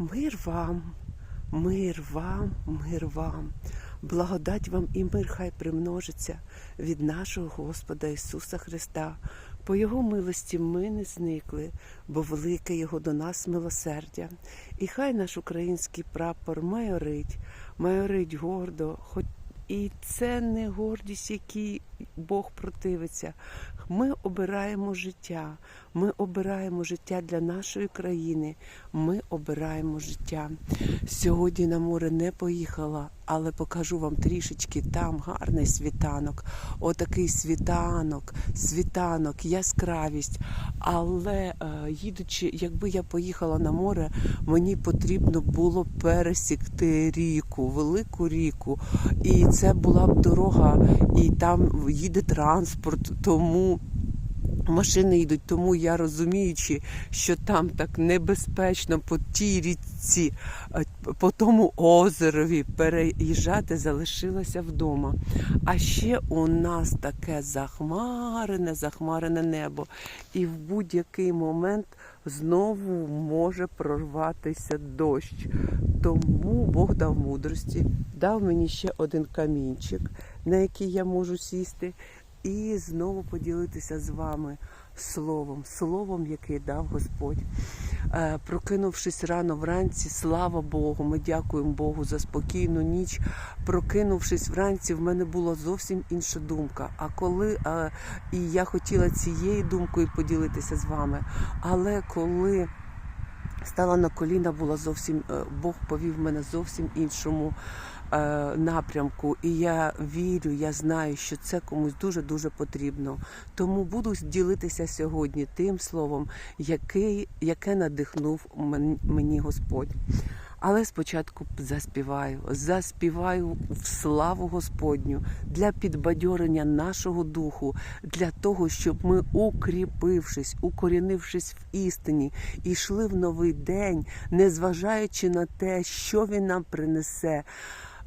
Мир вам, мир вам, мир вам. Благодать вам і мир хай примножиться від нашого Господа Ісуса Христа. По Його милості ми не зникли, бо велике Його до нас милосердя. І хай наш український прапор майорить, майорить гордо, хоч і це не гордість, якій Бог противиться. Ми обираємо життя. Ми обираємо життя для нашої країни. Ми обираємо життя. Сьогодні на море не поїхала, але покажу вам трішечки там гарний світанок. Отакий світанок, світанок, яскравість. Але е, їдучи, якби я поїхала на море, мені потрібно було пересікти ріку, велику ріку. І це була б дорога, і там їде транспорт, тому. Машини йдуть, тому я розуміючи, що там так небезпечно по тій річці, е, по тому озерові переїжджати залишилася вдома. А ще у нас таке захмарене, захмарене небо. І в будь-який момент знову може прорватися дощ. Тому Бог дав мудрості, дав мені ще один камінчик, на який я можу сісти і знову поділитися з вами словом, словом, яке дав Господь. Е, Прокинувшись рано вранці, слава Богу, ми дякуємо Богу за спокійну ніч. Прокинувшись вранці, в мене була зовсім інша думка. А коли е, і я хотіла цією думкою поділитися з вами, але коли стала на коліна, була зовсім е, Бог повів мене зовсім іншому напрямку. І я вірю, я знаю, що це комусь дуже дуже потрібно. Тому буду ділитися сьогодні тим словом, який, яке надихнув мені Господь. Але спочатку заспіваю, заспіваю в славу Господню для підбадьорення нашого духу, для того, щоб ми, укріпившись, укорінившись в істині, йшли в новий день, незважаючи на те, що він нам принесе.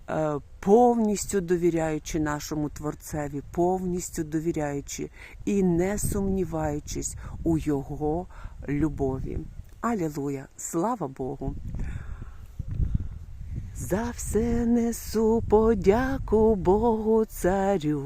Е, Повністю довіряючи нашому Творцеві, повністю довіряючи і не сумніваючись у Його любові. Алілуя! Слава Богу! За все несу подяку Богу царю.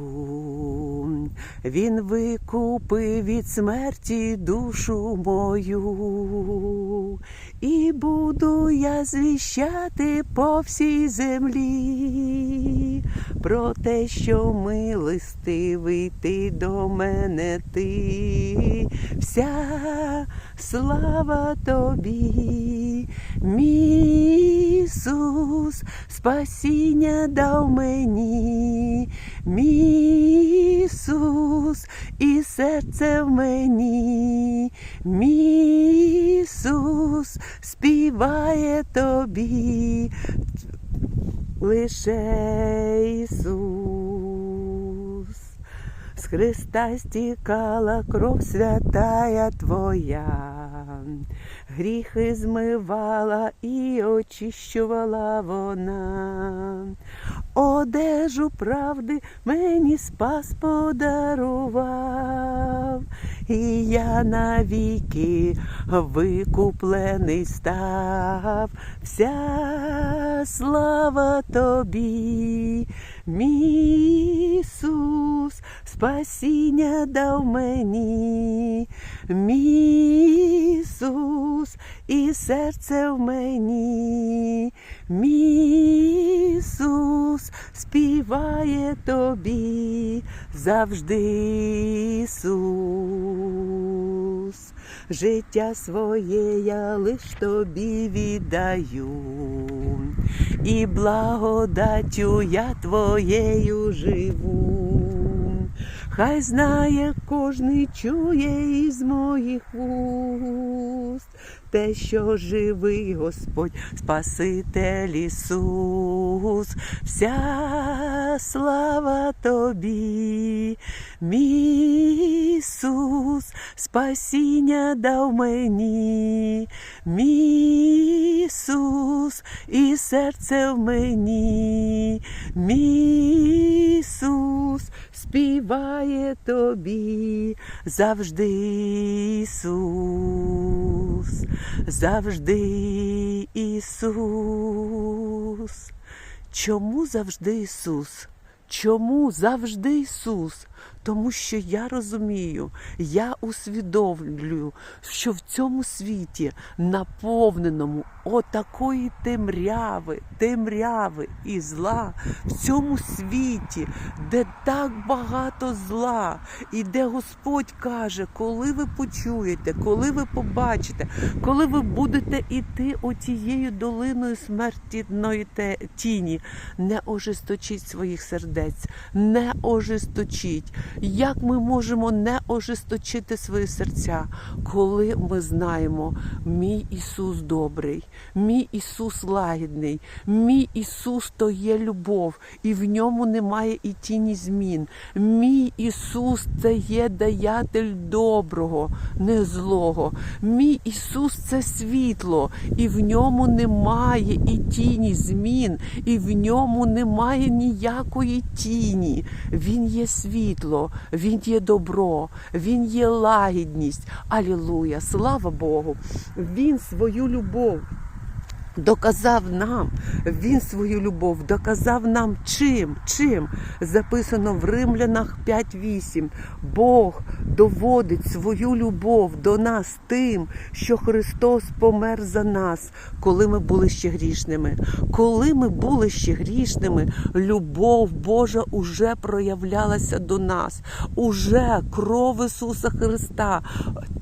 Він викупив від смерті душу мою, і буду я звіщати по всій землі про те, що милостивий ти до мене ти, вся слава тобі, мій Ісус, спасіння дав мені, мій Ісус, і серце в мені, мій Ісус, співає тобі. Лише Ісус. З Христа стікала кров святая Твоя, гріхи змивала і очищувала вона. Одежу правди мені спас подарував, і я навіки викуплений став. Вся слава тобі, мій Ісус, спасіння дав мені, мій Ісус, і серце в мені, Ісус, співає тобі завжди Ісус. Життя своє я лиш тобі віддаю, і благодаттю я твоєю живу. Хай знає кожний чує із моїх вуст те, що живий Господь, Спаситель Ісус, вся слава тобі, мій Ісус, спасіння дав мені, мій Ісус, і серце в мені, мій Ісус, співає тобі завжди Ісус, завжди Ісус. Чому завжди Ісус? Чому завжди Ісус? Тому що я розумію, я усвідомлюю, що в цьому світі, наповненому отакої темряви, темряви і зла, в цьому світі, де так багато зла, і де Господь каже, коли ви почуєте, коли ви побачите, коли ви будете іти отією долиною смертної тіні, не ожесточіть своїх сердець, не ожесточіть. Як ми можемо не ожесточити свої серця, коли ми знаємо, мій Ісус добрий, мій Ісус лагідний, мій Ісус то є любов, і в ньому немає і тіні змін. Мій Ісус це є даятель доброго, не злого. Мій Ісус це світло, і в ньому немає і тіні змін, і в ньому немає ніякої тіні. Він є світло, Він є добро, Він є лагідність. Алілуя! Слава Богу! Він свою любов. Доказав нам, він свою любов доказав нам чим? Чим? Записано в Римлянах 5.8. Бог доводить свою любов до нас тим, що Христос помер за нас, коли ми були ще грішними. Коли ми були ще грішними, любов Божа уже проявлялася до нас. Уже кров Ісуса Христа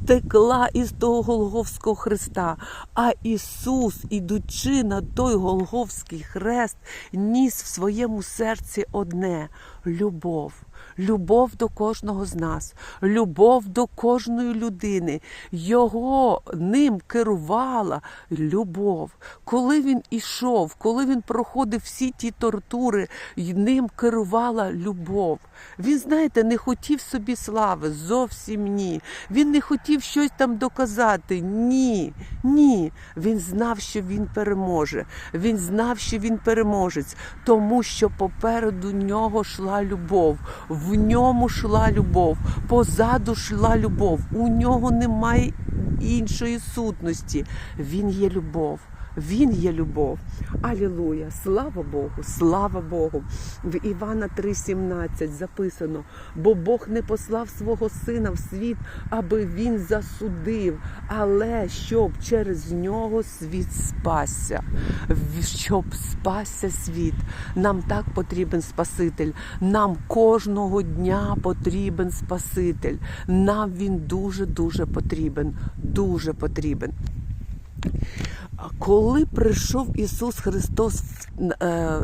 текла із того Голговського Христа. А Ісус, ідучи на той Голговський хрест, ніс в своєму серці одне любов. Любов до кожного з нас, любов до кожної людини. Його ним керувала любов. Коли він ішов, коли він проходив всі ті тортури, ним керувала любов. Він, знаєте, не хотів собі слави, зовсім ні. Він не хотів щось там доказати. Ні, ні. Він знав, що він переможе. Він знав, що він переможець, тому що попереду нього йшла любов. В ньому йшла любов, позаду йшла любов. У нього немає іншої сутності. Він є любов. Він є любов. Алілуя! Слава Богу! Слава Богу! В Івана 3,17 записано: бо Бог не послав свого сина в світ, аби він засудив, але щоб через нього світ спасся. Щоб спасся світ. Нам так потрібен Спаситель. Нам кожного дня потрібен Спаситель. Нам він дуже дуже потрібен. Дуже потрібен. А Коли прийшов Ісус Христос е,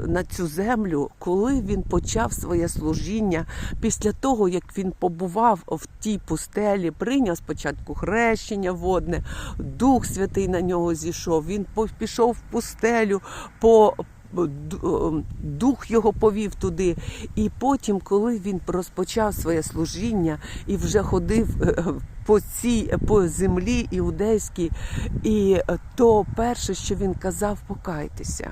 на цю землю, коли Він почав своє служіння, після того, як Він побував в тій пустелі, прийняв спочатку хрещення водне, Дух Святий на нього зійшов, Він пішов в пустелю по. Ду- е, Дух його повів туди, і потім, коли він розпочав своє служіння і вже ходив е, по цій по землі іудейській, і е, то перше, що він казав, покайтеся.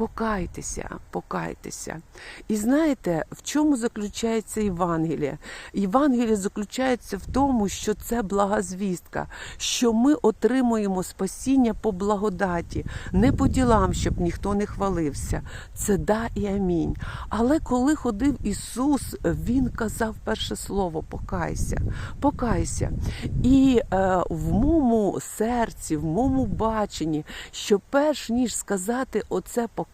Покайтеся, покайтеся. І знаєте, в чому заключається Євангеліє? Євангеліє заключається в тому, що це благозвістка, що ми отримуємо спасіння по благодаті, не по ділам, щоб ніхто не хвалився. Це да і амінь. Але коли ходив Ісус, Він казав перше слово покайся, покайся. І е, в моєму серці, в моєму баченні, що перш ніж сказати оце покайся,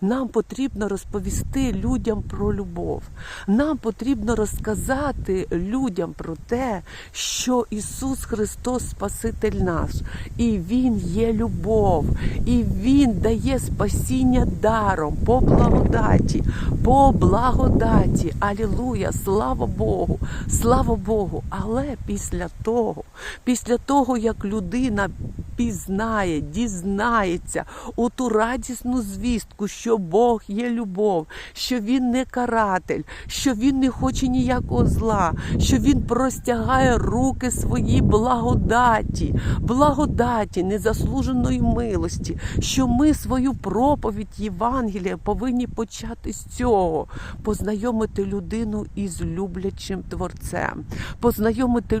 нам потрібно розповісти людям про любов. Нам потрібно розказати людям про те, що Ісус Христос Спаситель наш, і Він є любов, і Він дає спасіння даром по благодаті, по благодаті. Алілуя! Слава Богу! Слава Богу! Але після того, після того, як людина пізнає, дізнається у ту радісну звістку, що Бог є любов, що Він не каратель, що Він не хоче ніякого зла, що Він простягає руки свої благодаті, благодаті, незаслуженої милості, що ми свою проповідь Євангелія повинні почати з цього, познайомити людину із люблячим творцем, познайомити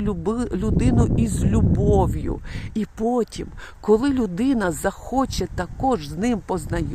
людину із любов'ю, і потім Коли людина захоче також з ним познайомитися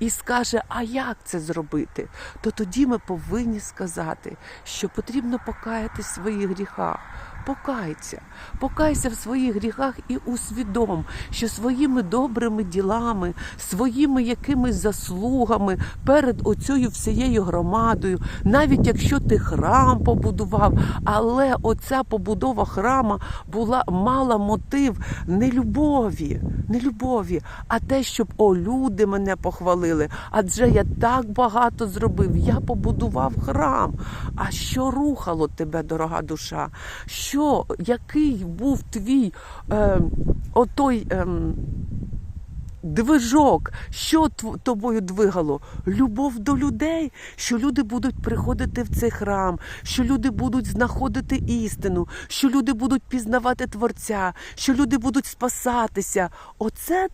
і скаже, а як це зробити, то тоді ми повинні сказати, що потрібно покаяти свої гріхах. Покайся, покайся в своїх гріхах і усвідом, що своїми добрими ділами, своїми якимись заслугами перед оцею всією громадою, навіть якщо ти храм побудував, але оця побудова храма була мала мотив не любові, не любові, а те, щоб о люди мене похвалили. Адже я так багато зробив. Я побудував храм. А що рухало тебе, дорога душа? Що, який був твій е, отой. Е, Движок, що тобою двигало? Любов до людей, що люди будуть приходити в цей храм, що люди будуть знаходити істину, що люди будуть пізнавати Творця, що люди будуть спасатися. Оце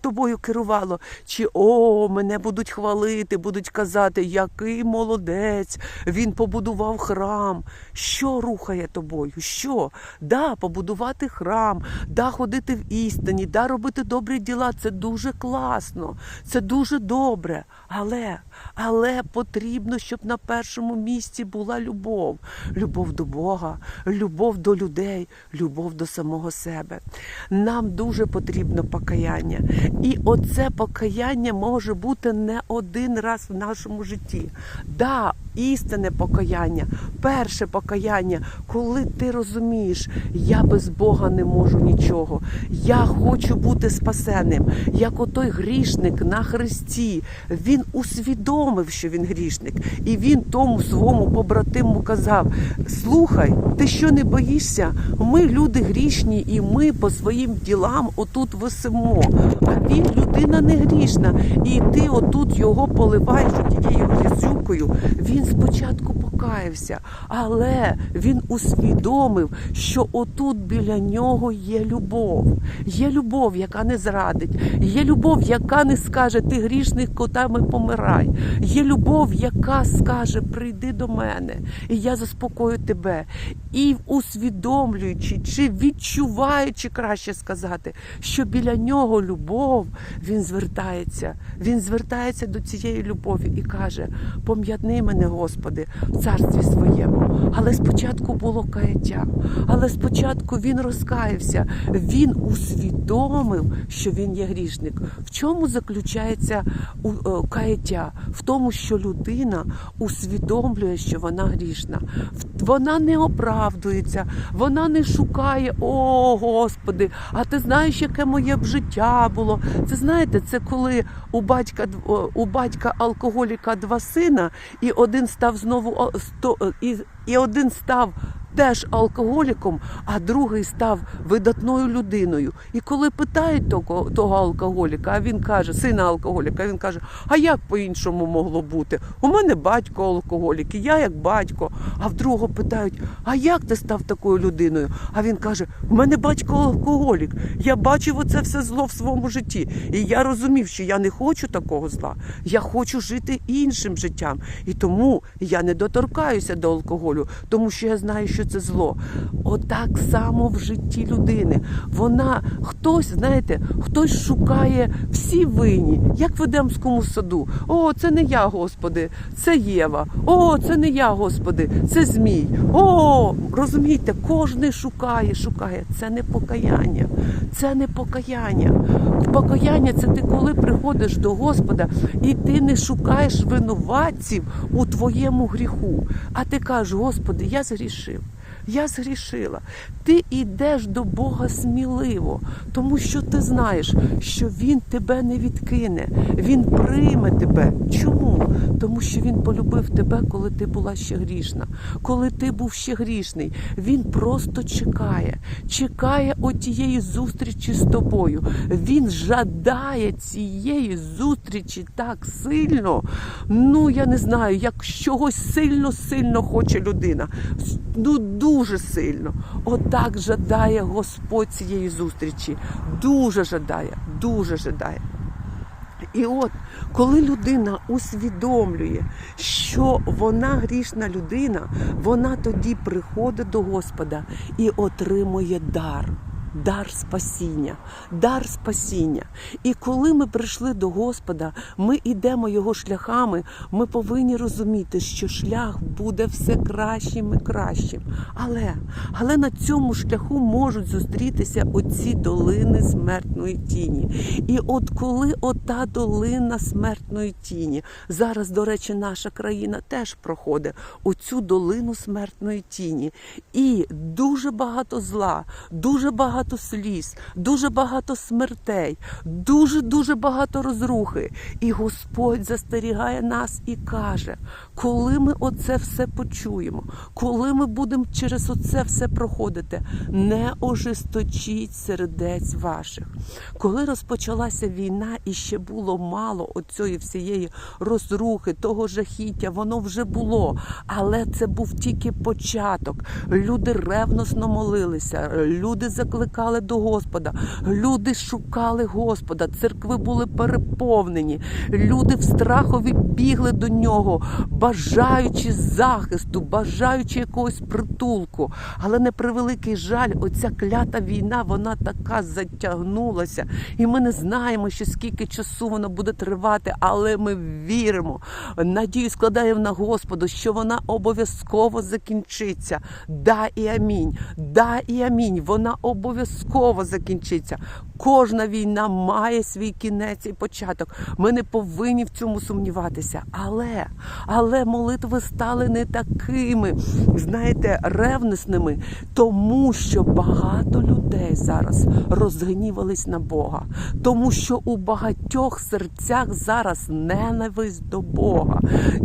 тобою керувало. Чи о, мене будуть хвалити, будуть казати, який молодець, він побудував храм. Що рухає тобою? Що? Да, побудувати храм, да, ходити в істині, да, робити добрі діла. Це дуже класно, це дуже добре. Але, але потрібно, щоб на першому місці була любов. Любов до Бога, любов до людей, любов до самого себе. Нам дуже потрібно покаяння. І оце покаяння може бути не один раз в нашому житті. Да, істинне покаяння, перше покаяння, коли ти розумієш, я без Бога не можу нічого. Я хочу бути спасеним. Як отой грішник на хресті, він усвідомив, що він грішник, і він тому своєму побратиму казав: Слухай, ти що не боїшся? Ми люди грішні, і ми по своїм ділам отут висимо. А він людина не грішна. І ти отут його поливаєш тією грязюкою. Він спочатку покаявся, але він усвідомив, що отут біля нього є любов. Є любов, яка не зрадить, є любов, яка не скаже, ти грішний котами помирай. Є любов, яка скаже, прийди до мене, і я заспокою тебе. І усвідомлюючи чи відчуваючи, краще сказати, що біля нього любов, він звертається. Він звертається до цієї любові і каже: Пом'ятни мене, Господи, в царстві своєму. Але спочатку було каяття, але спочатку він розкаявся, він усвідомив, що він є грішник. В чому заключається е, каяття? В тому, що людина усвідомлює, що вона грішна. Вона не оправдується, вона не шукає, о Господи, а ти знаєш, яке моє б життя було. Це знаєте, це коли у батька у батька алкоголіка два сина, і один став знову сто, е, і, і один став. Теж алкоголіком, а другий став видатною людиною. І коли питають того, того алкоголіка, а він каже, сина алкоголіка, він каже: А як по-іншому могло бути? У мене батько алкоголік, і я як батько. А в другого питають: А як ти став такою людиною? А він каже: У мене батько алкоголік. Я бачив оце все зло в своєму житті. І я розумів, що я не хочу такого зла. Я хочу жити іншим життям. І тому я не доторкаюся до алкоголю, тому що я знаю, що це зло. Отак само в житті людини. Вона хтось, знаєте, хтось шукає всі винні, як в Едемському саду. О, це не я, Господи, це Єва. О, це не я, Господи, це Змій. О, розумієте, кожен шукає, шукає. Це не покаяння. Це не покаяння. Покаяння це ти коли приходиш до Господа і ти не шукаєш винуватців у твоєму гріху. А ти кажеш, Господи, я згрішив. Я згрішила. Ти йдеш до Бога сміливо, тому що ти знаєш, що Він тебе не відкине, Він прийме тебе. Чому? Тому що Він полюбив тебе, коли ти була ще грішна, коли ти був ще грішний. Він просто чекає, чекає отієї зустрічі з тобою. Він жадає цієї зустрічі так сильно. Ну я не знаю, як чогось сильно-сильно хоче людина. Ну дуже сильно. Отак жадає Господь цієї зустрічі. Дуже жадає, дуже жадає. І от, коли людина усвідомлює, що вона грішна людина, вона тоді приходить до Господа і отримує дар. Дар спасіння, дар спасіння. І коли ми прийшли до Господа, ми йдемо його шляхами, ми повинні розуміти, що шлях буде все кращим і кращим. Але, але на цьому шляху можуть зустрітися оці долини смертної тіні. І от коли ота долина смертної тіні, зараз, до речі, наша країна теж проходить оцю долину смертної тіні. І дуже багато зла, дуже багато сліз, дуже багато смертей, дуже дуже багато розрухи. І Господь застерігає нас і каже, коли ми оце все почуємо, коли ми будемо через оце все проходити, не ожесточіть сердець ваших. Коли розпочалася війна і ще було мало оцієї всієї розрухи, того жахіття, воно вже було, але це був тільки початок. Люди ревносно молилися, люди закликали до Господа, люди шукали Господа, церкви були переповнені, люди в страхові бігли до нього, бажаючи захисту, бажаючи якогось притулку. Але на превеликий жаль, оця клята війна, вона така затягнулася, і ми не знаємо, ще скільки часу вона буде тривати, але ми віримо. Надію складаємо на Господу, що вона обов'язково закінчиться. Да і амінь. Да і амінь. Вона обов'язково закінчиться. Кожна війна має свій кінець і початок. Ми не повинні в цьому сумніватися. Але, але молитви стали не такими, знаєте, ревнисними, тому що багато людей зараз розгнівались на Бога, тому що у багатьох серцях зараз ненависть до Бога.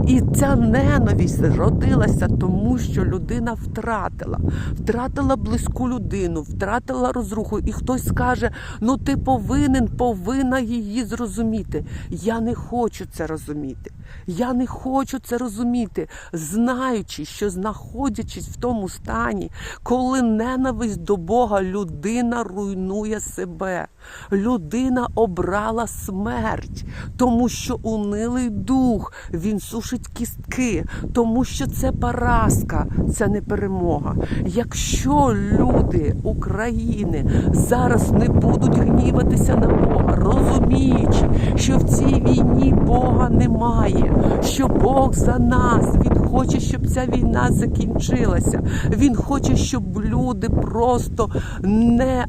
І ця ненависть родилася тому, що людина втратила, втратила близьку людину, втратила розруху. І хтось скаже: ну ти повинен, повинна її зрозуміти. Я не хочу це розуміти. Я не хочу це розуміти, знаючи, що знаходячись в тому стані, коли ненависть до Бога людина руйнує себе. Людина обрала смерть, тому що унилий дух він сушить кістки, тому що це поразка, це не перемога. Якщо люди України зараз не будуть гніватися на Бога, розуміючи, що в цій війні Бога немає, що Бог за нас, Він хоче, щоб ця війна закінчилася. Він хоче, щоб люди просто не.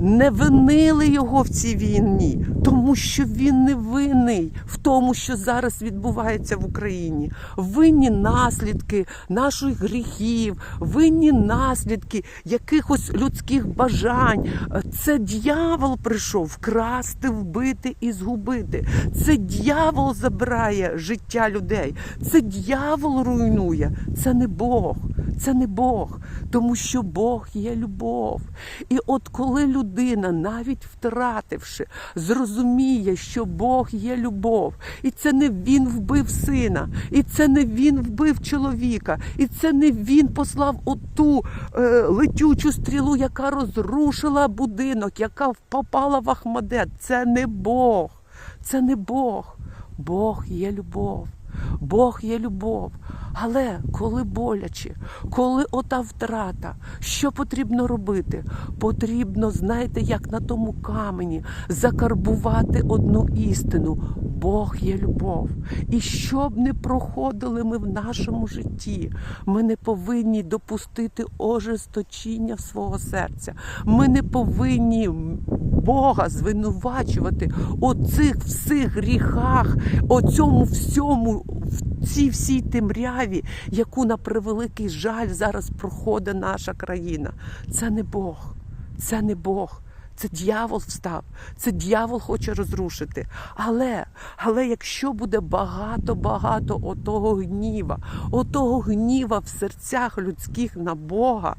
Не винили його в цій війні, тому що він не винний в тому, що зараз відбувається в Україні. Винні наслідки наших гріхів, винні наслідки якихось людських бажань. Це дьявол прийшов вкрасти, вбити і згубити. Це дьявол забирає життя людей. Це дьявол руйнує. Це не Бог. Це не Бог, тому що Бог є любов. І от коли людина, навіть втративши, зрозуміє, що Бог є любов, і це не він вбив сина, і це не він вбив чоловіка, і це не він послав оту е, летючу стрілу, яка розрушила будинок, яка попала в Ахмадет. Це не Бог, це не Бог. Бог є любов. Бог є любов. Але коли боляче, коли ота втрата, що потрібно робити? Потрібно, знаєте, як на тому камені, закарбувати одну істину. Бог є любов. І що б не проходили ми в нашому житті, ми не повинні допустити ожесточіння свого серця. Ми не повинні Бога звинувачувати у цих всіх гріхах, о всьому, в цій всій темряві, яку на превеликий жаль зараз проходить наша країна. Це не Бог, це не Бог. Це дьявол встав, це дьявол хоче розрушити. Але, але якщо буде багато-багато отого гніва, отого гніва в серцях людських на Бога,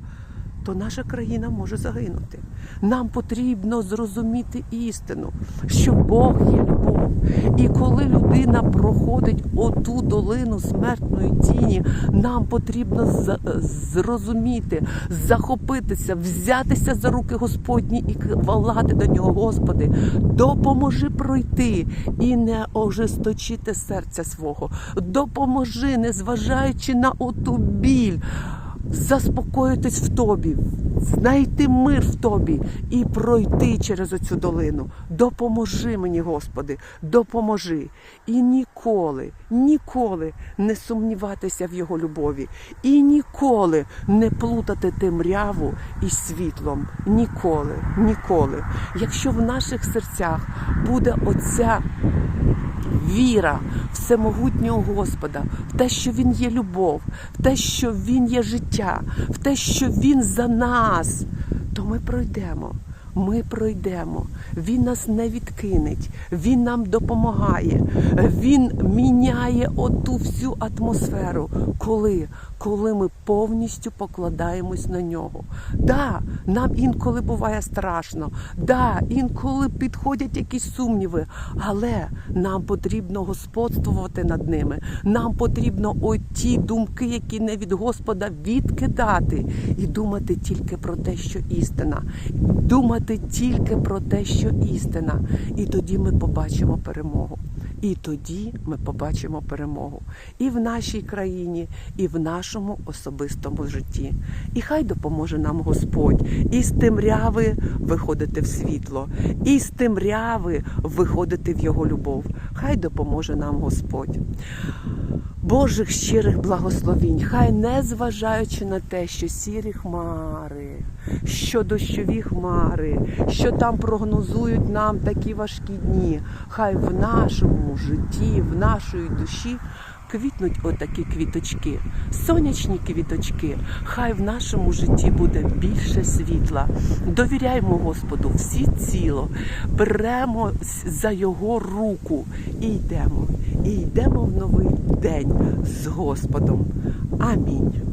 то наша країна може загинути. Нам потрібно зрозуміти істину, що Бог є любов. І коли людина проходить оту долину смертної тіні, нам потрібно зрозуміти, захопитися, взятися за руки Господні і волати до нього, Господи, допоможи пройти і не ожесточити серця свого. Допоможи, незважаючи на оту біль заспокоїтись в тобі, знайти мир в тобі і пройти через оцю долину. Допоможи мені, Господи, допоможи. І ніколи, ніколи не сумніватися в Його любові, і ніколи не плутати темряву із світлом. Ніколи, ніколи. Якщо в наших серцях буде оця віра в всемогутнього Господа, в те, що Він є любов, в те, що Він є життя, в те, що Він за нас, то ми пройдемо. Ми пройдемо. Він нас не відкинеть, Він нам допомагає, Він міняє оту всю атмосферу. Коли? Коли ми повністю покладаємось на нього. Да, нам інколи буває страшно, да, інколи підходять якісь сумніви, але нам потрібно господствувати над ними. Нам потрібно оті думки, які не від Господа, відкидати і думати тільки про те, що істина. Думати тільки про те, що істина. І тоді ми побачимо перемогу. І тоді ми побачимо перемогу і в нашій країні, і в нашому особистому житті. І хай допоможе нам Господь і з темряви виходити в світло, і з темряви виходити в Його любов. Хай допоможе нам Господь. Божих щирих благословінь, хай не зважаючи на те, що сірі хмари, що дощові хмари, що там прогнозують нам такі важкі дні, хай в нашому житті, в нашої душі квітнуть отакі квіточки, сонячні квіточки. Хай в нашому житті буде більше світла. Довіряємо Господу всі ціло, беремо за його руку і йдемо. І йдемо в новий день з Господом. Амінь.